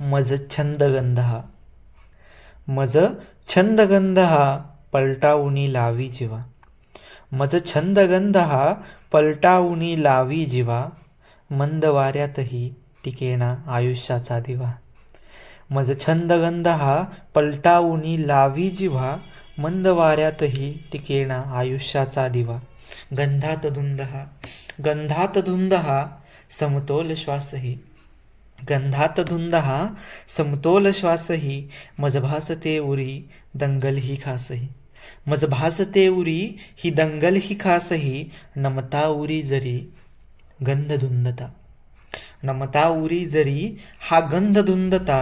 मज छंदगंध. हा मज छंदगंध हा पलटावुनी लावी जिवा. मज छंदगंध हा पलटावुनी लावी जिवा. मंद वाऱ्यातही टिकेना आयुष्याचा दिवा. मज छंदगंध हा पलटावुनी लावी जिव्हा मंद वाऱ्यातही टिकेना आयुष्याचा दिवा. गंधात धुंद हा गंधात धुंद हा समतोल श्वासही. गंधात धुंद हा समतोल श्वासही मजभासते उरी दंगल ही खासही. मजभासते उरी ही दंगल ही खासही नमता उरी जरी गंध धुंदता नमता उरी जरी हा गंध धुंदता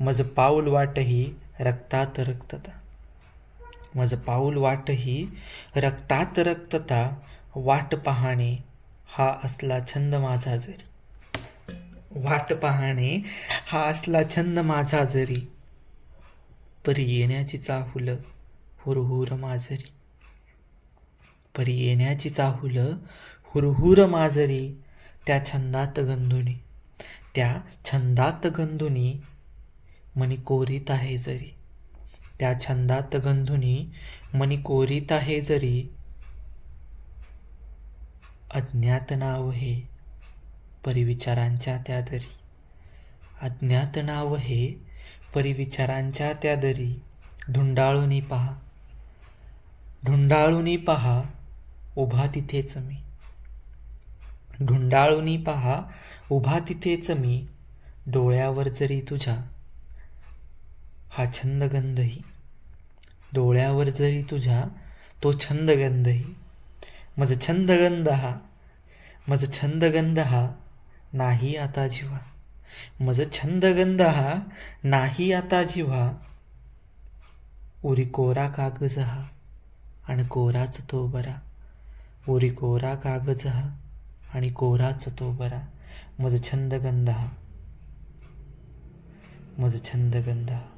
मज पाऊल वाटही रक्तात रक्तता. मज पाऊल वाटही रक्तात रक्तता वाट पाहणे हा असला छंद माझा जरी. वाट पाहणे हा असला छंद माझा जरी. परी येण्याची चाहुल हुरहुर माजरी. परी येण्याची चाहुल हुरहुर माजरी त्या छंदात गंधुनी. त्या छंदात गंधुनी मनी कोरीत आहे जरी. त्या छंदात गंधुनी मनी कोरीत आहे जरी. अज्ञात नाव हे परिविचारांच्या त्या दरी. अज्ञात नाव हे परिविचारांच्या त्या दरी. धुंडाळूनी पहा. ढुंडाळूनी पहा उभा तिथेच मी. ढुंडाळूनी पहा उभा तिथेच मी डोळ्यावर जरी तुझ्या हा छंदगंधही. डोळ्यावर जरी तुझ्या तो छंदगंधही. मज छंदगंध हा मज छंदगंध हा नाही आता जिव्हा मज छंदगंध हा नाही आता जिवा. उरी कोरा कागज हा आणि कोराच तो बरा. उरी कोरा कागज हा आणि कोराच तो बरा. मज छंदगंध हा. मज छंदगंध हा.